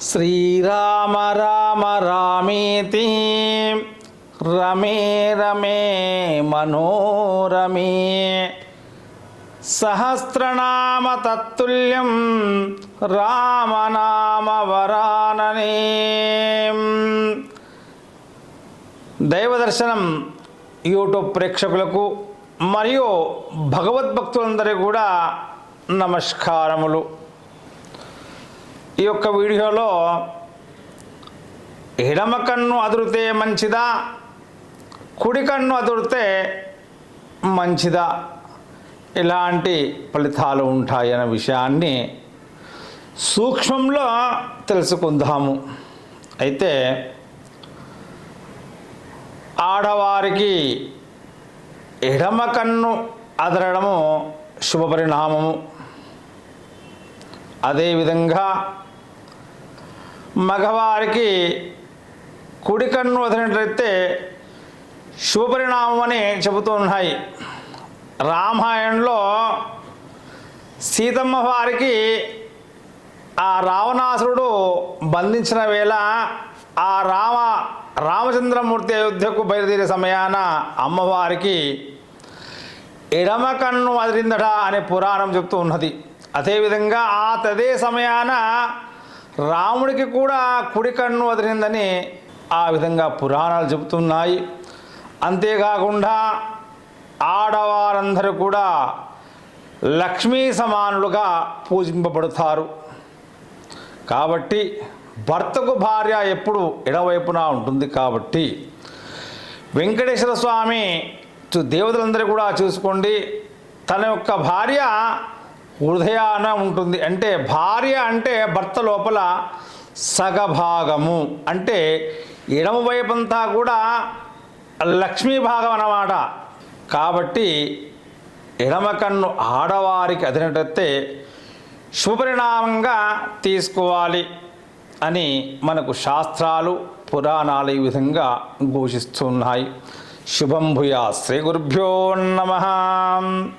శ్రీరామ రామ రామేతి. రమే రమే మనోరమే. సహస్రనామ తత్తుల్యం రామనామ వరాననే. దైవదర్శనం యూట్యూబ్ ప్రేక్షకులకు మరియు భగవద్భక్తులందరికీ కూడా నమస్కారములు. ఈ యొక్క వీడియోలో ఎడమ కన్ను అదిరితే మంచిదా? కుడి కన్ను అదిరితే మంచిదా? ఇలాంటి ఫలితాలు ఉంటాయనే విషయాన్ని సూక్ష్మంలో తెలుసుకుందాము. అయితే ఆడవారికి ఎడమ కన్ను అదరడము శుభపరిణామము. అదేవిధంగా మగవారికి కుడి కన్ను వదిలినట్లయితే శుభపరిణామం అని చెబుతున్నాయి రామాయణంలో సీతమ్మ వారికి ఆ రావణాసురుడు బంధించిన వేళ ఆ రామ రామచంద్రమూర్తి అయోధ్యకు బయలుదేరే సమయాన అమ్మవారికి ఎడమ కన్ను అదిరిందట అనే పురాణం చెప్తూ ఉన్నది. అదేవిధంగా ఆ తదే సమయాన రాముడికి కూడా కుడి కన్ను వదిలిందని ఆ విధంగా పురాణాలు చెబుతున్నాయి. అంతేకాకుండా ఆడవారందరూ కూడా లక్ష్మీ సమానులుగా పూజింపబడతారు. కాబట్టి భర్తకు భార్య ఎప్పుడు ఎడవైపున ఉంటుంది కాబట్టి వెంకటేశ్వర స్వామి దేవతలందరూ కూడా చూసుకోండి. తన యొక్క భార్య హృదయాన ఉంటుంది. అంటే భార్య అంటే భర్త లోపల సగభాగము. అంటే ఎడమవైపంతా కూడా లక్ష్మీ భాగం అన్నమాట. కాబట్టి ఎడమ కన్ను ఆడవారికి అదినట్టయితే శుభపరిణామంగా తీసుకోవాలి అని మనకు శాస్త్రాలు పురాణాలు ఈ విధంగా ఘోషిస్తున్నాయి. శుభం భూయా శ్రీ గురుభ్యో నమ.